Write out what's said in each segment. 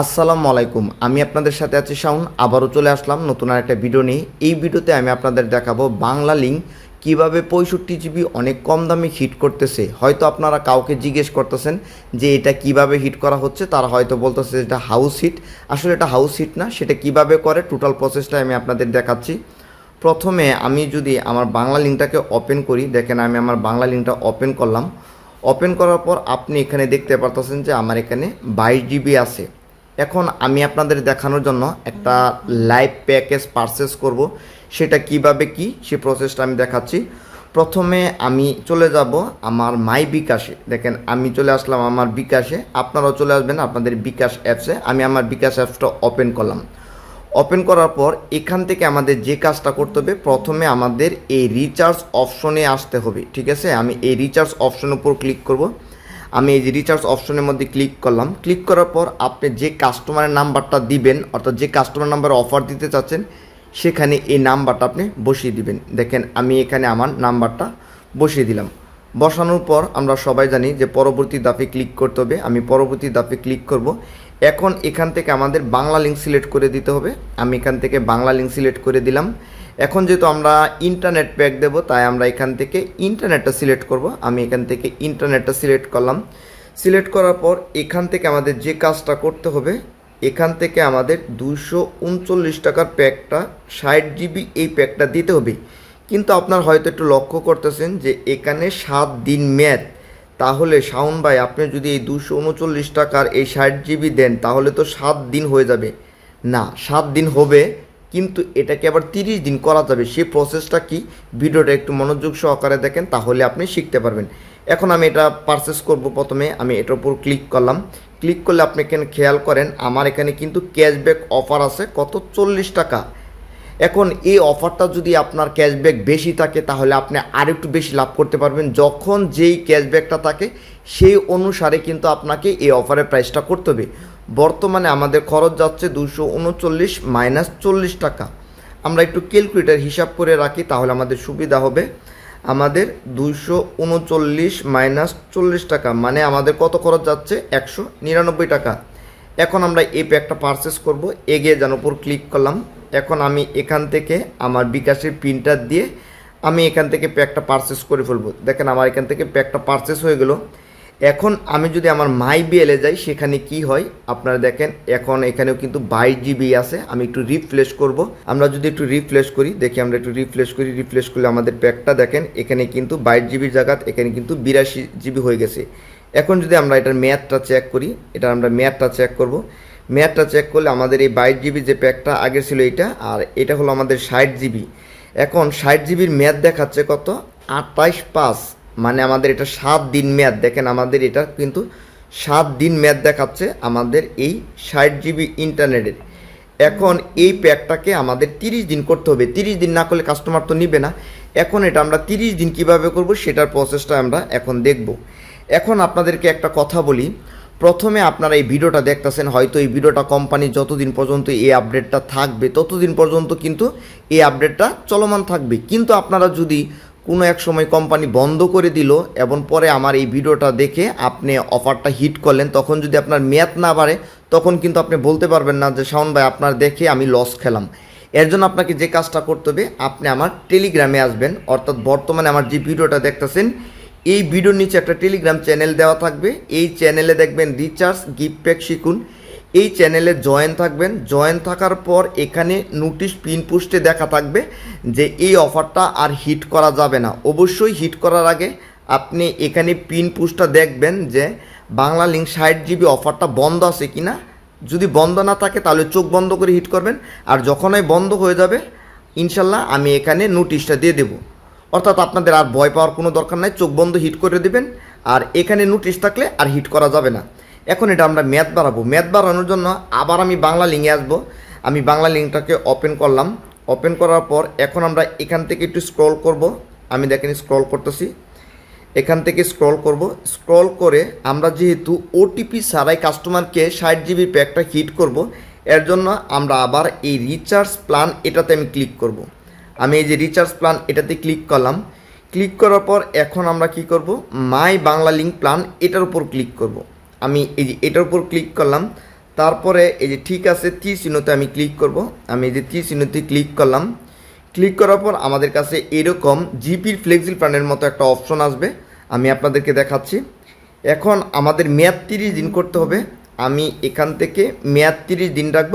আসসালামু আলাইকুম, আমি আপনাদের সাথে আছি শাউন আবারও চলে আসলাম নতুন আর একটা ভিডিও নিয়ে। এই ভিডিওতে আমি আপনাদের দেখাবো বাংলা লিঙ্ক, কীভাবে পঁয়ষট্টি জিবি অনেক কম দামে হিট করতেছে। হয়তো আপনারা কাউকে জিজ্ঞেস করতেছেন যে এটা কীভাবে হিট করা হচ্ছে, তারা হয়তো বলতেছে এটা হাউস হিট আসলে এটা হাউস হিট না, সেটা কীভাবে করে টোটাল প্রসেসটা আমি আপনাদের দেখাচ্ছি। প্রথমে আমি যদি আমার বাংলা লিঙ্কটাকে ওপেন করি, দেখেন আমি আমার বাংলা লিঙ্কটা ওপেন করলাম। ওপেন করার পর আপনি এখানে দেখতে পারতেছেন যে আমার এখানে বাইশ জিবি আছে। এখন আমি আপনাদের দেখানোর জন্য একটা লাইভ প্যাকেজ পারচেস করব। সেটা কীভাবে কি? সে প্রসেসটা আমি দেখাচ্ছি। প্রথমে আমি চলে যাব আমার মাই বিকাশে দেখেন, আমি চলে আসলাম আমার বিকাশে আপনারাও চলে আসবেন আপনাদের বিকাশ অ্যাপসে আমি আমার বিকাশ অ্যাপসটা ওপেন করলাম। ওপেন করার পর এখান থেকে আমাদের যে কাজটা করতে হবে, প্রথমে আমাদের এই রিচার্জ অপশনে আসতে হবে। ঠিক আছে? আমি এই রিচার্জ অপশনের উপর ক্লিক করব। আমি এই যে রিচার্জ অপশনের মধ্যে ক্লিক করলাম। ক্লিক করার পর আপনি যে কাস্টমারের নাম্বারটা দিবেন, অর্থাৎ যে কাস্টমার নাম্বার অফার দিতে চাচ্ছেন, সেখানে এই নাম্বারটা আপনি বসিয়ে দিবেন। দেখেন, আমি এখানে আমার নাম্বারটা বসিয়ে দিলাম। বসানোর পর আমরা সবাই জানি যে পরবর্তী দাপে ক্লিক করতে হবে। আমি পরবর্তী দাপে ক্লিক করব। এখন এখান থেকে আমাদের বাংলা লিঙ্ক সিলেক্ট করে দিতে হবে। আমি এখান থেকে বাংলা লিঙ্ক সিলেক্ট করে দিলাম। এখন যেহেতু আমরা ইন্টারনেট প্যাক দেবো, তাই আমরা এখান থেকে ইন্টারনেটটা সিলেক্ট করব। আমি এখান থেকে ইন্টারনেটটা সিলেক্ট করলাম। সিলেক্ট করার পর এখান থেকে আমাদের যে কাজটা করতে হবে, এখান থেকে আমাদের দুশো উনচল্লিশ টাকার প্যাকটা, ষাট জিবি এই প্যাকটা দিতে হবে। কিন্তু আপনার হয়তো একটু লক্ষ্য করতেছেন যে এখানে সাত দিন মেয়াদ তাহলে শাওন ভাই, আপনি যদি এই দুশো উনচল্লিশ টাকার এই ষাট জিবি দেন, তাহলে তো সাত দিন হয়ে যাবে। না, সাত দিন হবে কিন্তু এটাকে আবার তিরিশ দিন করা যাবে। সেই প্রসেসটা কি? ভিডিওটা একটু মনোযোগ সহকারে দেখেন, তাহলে আপনি শিখতে পারবেন। এখন আমি এটা পারচেস করব প্রথমে, আমি এটার উপর ক্লিক করলাম। ক্লিক করলে আপনি এখানে খেয়াল করেন, আমার এখানে কিন্তু ক্যাশব্যাক অফার আছে কত? চল্লিশ টাকা। এখন এই অফারটা যদি আপনার ক্যাশব্যাক বেশি থাকে, তাহলে আপনি আর একটু বেশি লাভ করতে পারবেন। যখন যেই ক্যাশব্যাকটা থাকে, সেই অনুসারে কিন্তু আপনাকে এই অফারের প্রাইসটা করতে হবে। বর্তমানে আমাদের খরচ যাচ্ছে দুশো উনচল্লিশ মাইনাস চল্লিশ টাকা। আমরা একটু ক্যালকুলেটার হিসাব করে রাখি, তাহলে আমাদের সুবিধা হবে। আমাদের দুইশো উনচল্লিশ মাইনাস চল্লিশ টাকা মানে আমাদের কত খরচ যাচ্ছে? একশো নিরানব্বই টাকা। এখন আমরা এই প্যাকটা পারচেস করব, এগিয়ে যান উপর ক্লিক করলাম। এখন আমি এখান থেকে আমার বিকাশের প্রিন্টার দিয়ে আমি এখান থেকে প্যাকটা পারচেস করে ফেলব। দেখেন আমার এখান থেকে প্যাকটা পারচেস হয়ে গেল। এখন আমি যদি আমার মাই বিএলে যাই, সেখানে কি হয়? আপনারা দেখেন, এখন এখানেও কিন্তু বাইশ জিবি আছে। আমি একটু রিফ্রেশ করব। আমরা যদি একটু রিফ্রেশ করি, দেখি আমরা একটু রিফ্রেশ করি রিফ্রেশ করলে আমাদের প্যাকটা দেখেন, এখানে কিন্তু বাইশ জিবির জায়গাত এখানে কিন্তু বিরাশি জিবি হয়ে গেছে। এখন যদি আমরা এটার ম্যাথটা চেক করি, এটা আমরা ম্যাথটা চেক করব। ম্যাথটা চেক করলে আমাদের এই বাইশ জিবি যে প্যাকটা আগে ছিল এটা আর এটা হলো আমাদের ষাট জিবি এখন ষাট জিবির ম্যাথ দেখাচ্ছে কত? আটাইশ পাঁচ। মানে আমাদের এটা সাত দিন মেয়াদ, দেখেন আমাদের এটা কিন্তু সাত দিন মেয়াদ দেখাচ্ছে আমাদের এই ষাট জিবি ইন্টারনেটের এখন এই প্যাকটাকে আমাদের তিরিশ দিন করতে হবে। তিরিশ দিন না করলে কাস্টমার তো নিবে না। এখন এটা আমরা তিরিশ দিন কীভাবে করব সেটার প্রসেসটা আমরা এখন দেখব। এখন আপনাদেরকে একটা কথা বলি। প্রথমে আপনারা এই ভিডিওটা দেখতেছেন, হয়তো এই ভিডিওটা কোম্পানি যতদিন পর্যন্ত এই আপডেটটা থাকবে, ততদিন পর্যন্ত কিন্তু এই আপডেটটা চলমান থাকবে। কিন্তু আপনারা যদি কোনো এক সময় কোম্পানি বন্ধ করে দিল এবং পরে আমার এই ভিডিওটা দেখে আপনি অফারটা হিট করলেন, তখন যদি আপনার মেয়াদ না বাড়ে, তখন কিন্তু আপনি বলতে পারবেন না যে, শাওন ভাই, আপনার দেখে আমি লস খেলাম। এর জন্য আপনাকে যে কাজটা করতে হবে, আপনি আমার টেলিগ্রামে আসবেন, অর্থাৎ বর্তমানে আমার যে ভিডিওটা দেখতেছেন, এই ভিডিওর নিচে একটা টেলিগ্রাম চ্যানেল দেওয়া থাকবে। এই চ্যানেলে দেখবেন রিচার্জ গিফট প্যাক শিখুন। এই চ্যানেলে জয়েন থাকবেন। জয়েন থাকার পর এখানে নোটিশ পিন পোস্টে দেখা থাকবে যে এই অফারটা আর হিট করা যাবে না। অবশ্যই হিট করার আগে আপনি এখানে পিন পোস্টটা দেখবেন যে বাংলা লিঙ্ক ষাট জিবি অফারটা বন্ধ আছে কি না যদি বন্ধ না থাকে তাহলে চোখ বন্ধ করে হিট করবেন। আর যখনই বন্ধ হয়ে যাবে, ইনশাল্লাহ আমি এখানে নোটিশটা দিয়ে দেবো। অর্থাৎ আপনাদের আর ভয় পাওয়ার কোনো দরকার নাই, চোখ বন্ধ হিট করে দেবেন। আর এখানে নোটিশ থাকলে আর হিট করা যাবে না। এখন এটা আমরা ম্যাথ বাড়াবো। ম্যাথ বাড়ানোর জন্য আবার আমি বাংলা লিঙ্কে আসব। আমি বাংলা লিঙ্কটাকে ওপেন করলাম। ওপেন করার পর এখন আমরা এখান থেকে একটু স্ক্রল করব। আমি দেখেন স্ক্রল করতেছি। এখান থেকে স্ক্রল করব। স্ক্রল করে আমরা যেহেতু ওটিপি ছাড়াই কাস্টমারকে ষাট জিবি প্যাকটা হিট করব, এর জন্য আমরা আবার এই রিচার্জ প্ল্যান এটাতে আমি ক্লিক করব। আমি এই যে রিচার্জ প্ল্যান এটাতে ক্লিক করলাম। ক্লিক করার পর এখন আমরা কি করব? মাই বাংলা লিঙ্ক প্ল্যান এটার উপর ক্লিক করব। আমি এই যে এটার উপর ক্লিক করলাম, তারপরে এই যে ঠিক আছে তীর চিহ্নতে আমি ক্লিক করব। আমি এই যে তীর চিহ্নতে ক্লিক করলাম। ক্লিক করার পর আমাদের কাছে এরকম জিপির ফ্লেক্সিল প্ল্যানের মতো একটা অপশন আসবে। আমি আপনাদেরকে দেখাচ্ছি। এখন আমাদের মেয়াদ তিরিশ দিন করতে হবে। আমি এখান থেকে মেয়াদ তিরিশ দিন রাখব।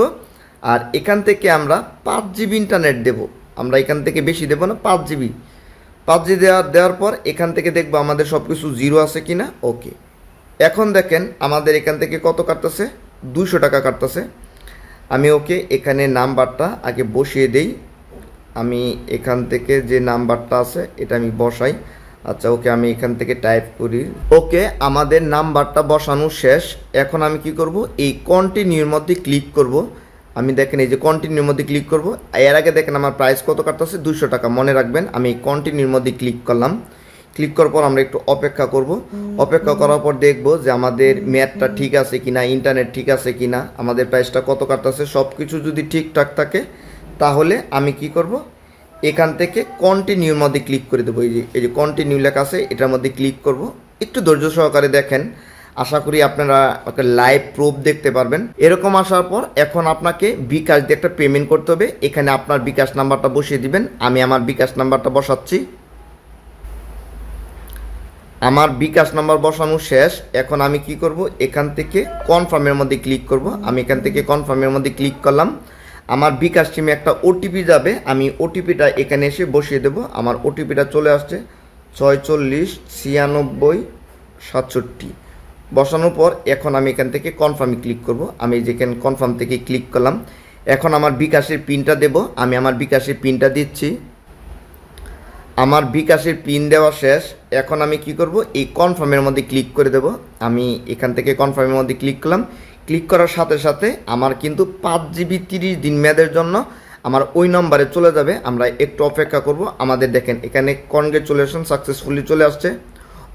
আর এখান থেকে আমরা পাঁচ জিবি ইন্টারনেট দেবো। আমরা এখান থেকে বেশি দেবো না, পাঁচ জিবি পাঁচ জিবি দেওয়ার দেওয়ার পর এখান থেকে দেখব আমাদের সব কিছু জিরো আছে কি না ওকে এখন দেখেন আমাদের এখান থেকে কত কাটতেছে? দুশো টাকা কাটতেছে। আমি ওকে এখানে নাম্বারটা আগে বসিয়ে দেই। আমি এখান থেকে যে নাম্বারটা আছে, এটা আমি বসাই। আচ্ছা ওকে আমি এখান থেকে টাইপ করি। ওকে, আমাদের নাম্বারটা বসানো শেষ। এখন আমি কি করব? এই কন্টিনিউর মধ্যে ক্লিক করব। আমি দেখেন, এই যে কন্টিনিউর মধ্যে ক্লিক করব। এর আগে দেখেন আমার প্রাইস কত কাটতেছে? দুশো টাকা। মনে রাখবেন, আমি কন্টিনিউর মধ্যে ক্লিক করলাম। ক্লিক করার পর আমরা একটু অপেক্ষা করব। অপেক্ষা করার পর দেখব যে আমাদের ম্যাথটা ঠিক আছে কিনা ইন্টারনেট ঠিক আছে কিনা আমাদের প্রাইসটা কত কাটতেছে সব কিছু যদি ঠিকঠাক থাকে তাহলে আমি কি করব? এখান থেকে কন্টিনিউর মধ্যে ক্লিক করে দেবো। এই যে এই যে কন্টিনিউ লেখা আছে এটার মধ্যে ক্লিক করব। একটু ধৈর্য সহকারে দেখেন। আশা করি আপনারা একটা লাইভ প্রুফ দেখতে পারবেন। এরকম আসার পর এখন আপনাকে বিকাশ দিয়ে একটা পেমেন্ট করতে হবে। এখানে আপনার বিকাশ নাম্বারটা বসিয়ে দিবেন। আমি আমার বিকাশ নাম্বারটা বসাচ্ছি। আমার বিকাশ নাম্বার বসানো শেষ। এখন আমি কি করব? এখান থেকে কনফার্মের মধ্যে ক্লিক করব। আমি এখান থেকে কনফার্মের মধ্যে ক্লিক করলাম। আমার বিকাশ টিমে একটা ওটিপি যাবে। আমি ওটিপিটা এখানে এসে বসিয়ে দেব। আমার ওটিপিটা চলে আসছে ছয়চল্লিশ ছিয়ানব্বই সাতষট্টি। বসানোর পর এখন আমি এখান থেকে কনফার্মে ক্লিক করব। আমি যেখানে কনফার্ম থেকে ক্লিক করলাম। এখন আমার বিকাশের পিনটা দেব। আমি আমার বিকাশের পিনটা দিচ্ছি। আমার বিকাশের পিন দেওয়া শেষ। এখন আমি কি করব? এই কনফার্মের মধ্যে ক্লিক করে দেব। আমি এখান থেকে কনফার্মের মধ্যে ক্লিক করলাম। ক্লিক করার সাথে সাথে আমার কিন্তু পাঁচ জিবি তিরিশ দিন মেয়াদের জন্য আমার ওই নম্বরে চলে যাবে। আমরা একটু অপেক্ষা করব। আমাদের দেখেন, এখানে কনগ্রেচুলেশন সাকসেসফুলি চলে আসছে।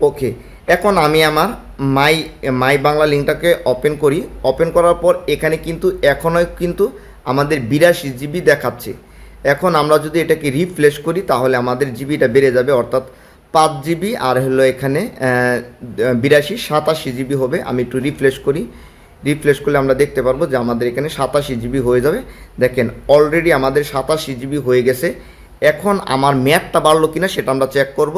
ওকে এখন আমি আমার মাই মাই বাংলা লিঙ্কটাকে ওপেন করি। ওপেন করার পর এখানে কিন্তু, এখনও কিন্তু আমাদের বিরাশি জিবি দেখাচ্ছে। এখন আমরা যদি এটাকে রিফ্রেশ করি, তাহলে আমাদের জিবিটা বেড়ে যাবে, অর্থাৎ পাঁচ জিবি, আর হলো এখানে বিরাশি, সাতাশি জিবি হবে। আমি একটু রিফ্রেশ করি। রিফ্রেশ করলে আমরা দেখতে পারব যে আমাদের এখানে সাতাশি জিবি হয়ে যাবে। দেখেন অলরেডি আমাদের সাতাশি জিবি হয়ে গেছে। এখন আমার ম্যাপটা বাড়লো কিনা সেটা আমরা চেক করব।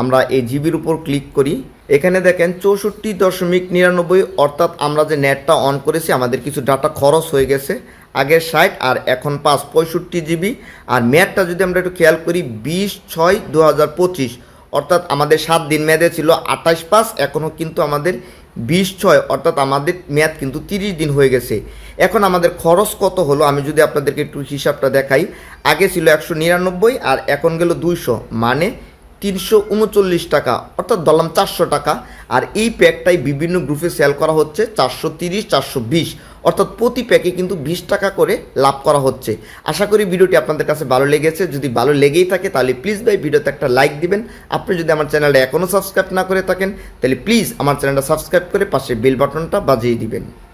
আমরা এই জিবির উপর ক্লিক করি। এখানে দেখেন, চৌষট্টি দশমিক নিরানব্বই, অর্থাৎ আমরা যে নেটটা অন করেছি, আমাদের কিছু ডাটা খরচ হয়ে গেছে। আগের ষাট আর এখন পাঁচ, পঁয়ষট্টি জিবি আর মেয়াদটা যদি আমরা একটু খেয়াল করি, বিশ ছয় দু হাজার পঁচিশ। অর্থাৎ আমাদের সাত দিন মেয়াদে ছিল আঠাশ পাঁচ, এখনও কিন্তু আমাদের বিশ ছয়। অর্থাৎ আমাদের মেয়াদ কিন্তু তিরিশ দিন হয়ে গেছে। এখন আমাদের খরচ কত হলো, আমি যদি আপনাদেরকে একটু হিসাবটা দেখাই। আগে ছিল একশো নিরানব্বই আর এখন গেল দুইশো মানে তিনশো উনচল্লিশ টাকা। অর্থাৎ ধরলাম চারশো টাকা। আর এই প্যাকটাই বিভিন্ন গ্রুপে সেল করা হচ্ছে, চারশো তিরিশ, চারশো বিশ। অর্থাৎ প্রতি প্যাকে কিন্তু বিশ টাকা করে লাভ করা হচ্ছে। আশা করি ভিডিওটি আপনাদের কাছে ভালো লেগেছে। যদি ভালো লেগেই থাকে তাহলে প্লিজ ভাই, ভিডিওতে একটা লাইক দিবেন। আপনি যদি আমার চ্যানেলটা এখনও সাবস্ক্রাইব না করে থাকেন, তাহলে প্লিজ আমার চ্যানেলটা সাবস্ক্রাইব করে পাশে বেল বাটনটা বাজিয়ে দিবেন।